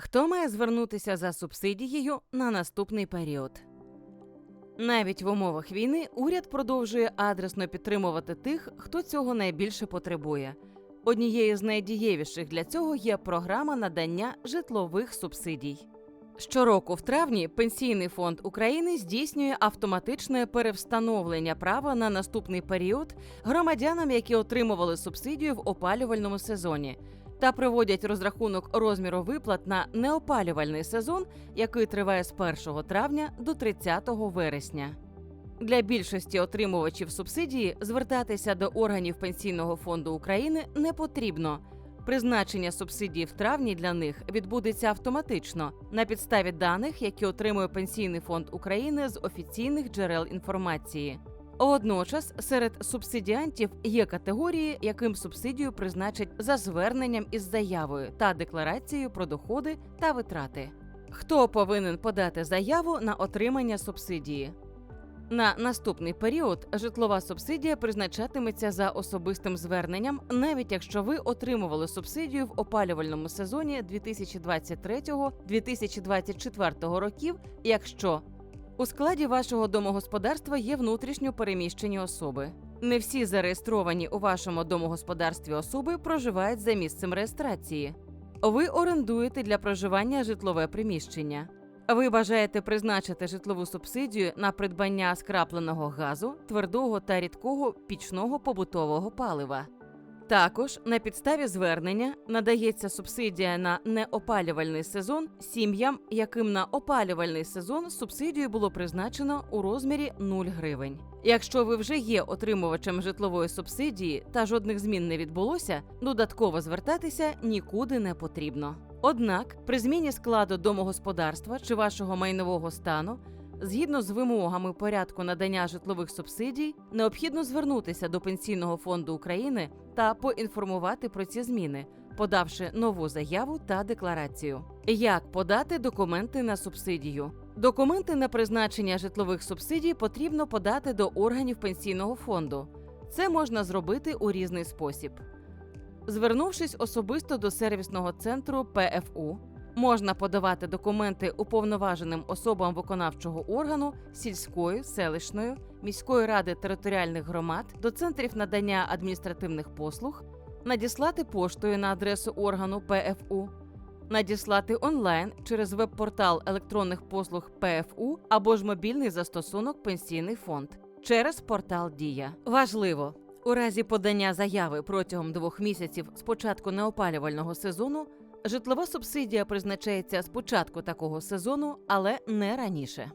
Хто має звернутися за субсидією на наступний період? Навіть в умовах війни уряд продовжує адресно підтримувати тих, хто цього найбільше потребує. Однією з найдієвіших для цього є програма надання житлових субсидій. Щороку в травні Пенсійний фонд України здійснює автоматичне перевстановлення права на наступний період громадянам, які отримували субсидію в опалювальному сезоні, та проводять розрахунок розміру виплат на неопалювальний сезон, який триває з 1 травня до 30 вересня. Для більшості отримувачів субсидії звертатися до органів Пенсійного фонду України не потрібно. Призначення субсидії в травні для них відбудеться автоматично на підставі даних, які отримує Пенсійний фонд України з офіційних джерел інформації. Водночас серед субсидіантів є категорії, яким субсидію призначать за зверненням із заявою та декларацією про доходи та витрати. Хто повинен подати заяву на отримання субсидії? На наступний період житлова субсидія призначатиметься за особистим зверненням, навіть якщо ви отримували субсидію в опалювальному сезоні 2023-2024 років, якщо у складі вашого домогосподарства є внутрішньо переміщені особи. Не всі зареєстровані у вашому домогосподарстві особи проживають за місцем реєстрації. Ви орендуєте для проживання житлове приміщення. Ви бажаєте призначити житлову субсидію на придбання скрапленого газу, твердого та рідкого пічного побутового палива. Також на підставі звернення надається субсидія на неопалювальний сезон сім'ям, яким на опалювальний сезон субсидію було призначено у розмірі 0 гривень. Якщо ви вже є отримувачем житлової субсидії та жодних змін не відбулося, додатково звертатися нікуди не потрібно. Однак, при зміні складу домогосподарства чи вашого майнового стану, згідно з вимогами порядку надання житлових субсидій, необхідно звернутися до Пенсійного фонду України та поінформувати про ці зміни, подавши нову заяву та декларацію. Як подати документи на субсидію? Документи на призначення житлових субсидій потрібно подати до органів пенсійного фонду. Це можна зробити у різний спосіб. Звернувшись особисто до сервісного центру ПФУ, можна подавати документи уповноваженим особам виконавчого органу сільської, селищної, міської ради територіальних громад до центрів надання адміністративних послуг, надіслати поштою на адресу органу ПФУ, надіслати онлайн через веб-портал електронних послуг ПФУ або ж мобільний застосунок Пенсійний фонд через портал Дія. Важливо! У разі подання заяви протягом двох місяців з початку неопалювального сезону житлова субсидія призначається з початку такого сезону, але не раніше.